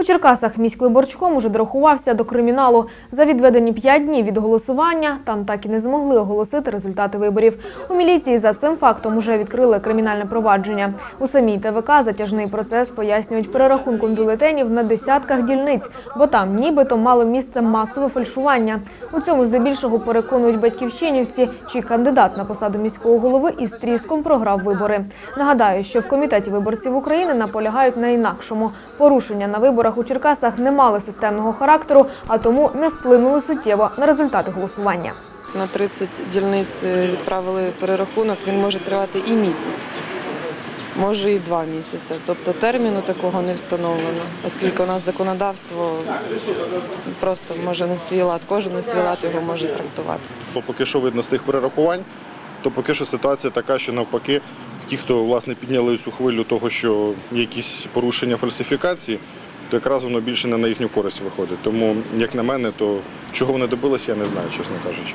У Черкасах міськвиборчком уже дорахувався до криміналу. За відведені п'ять днів від голосування там так і не змогли оголосити результати виборів. У міліції за цим фактом уже відкрили кримінальне провадження. У самій ТВК затяжний процес пояснюють перерахунком бюлетенів на десятках дільниць, бо там нібито мало місце масове фальшування. У цьому здебільшого переконують батьківщинівці, чий кандидат на посаду міського голови із тріском програв вибори. Нагадаю, що в комітеті виборців України наполягають на інакшому. Порушення на виборах у Черкасах не мали системного характеру, а тому не вплинули суттєво на результати голосування. На 30 дільниць е, відправили перерахунок, він може тривати і місяць, може і два місяці. Тобто терміну такого не встановлено, оскільки у нас законодавство просто може не свій лад, кожен на свій лад його може трактувати. Поки що видно з тих перерахувань, то поки що ситуація така, що навпаки, ті, хто власне підняли цю хвилю того, що якісь порушення фальсифікації, то якраз воно більше не на їхню користь виходить. Тому, як на мене, то чого вони добилися, я не знаю, чесно кажучи.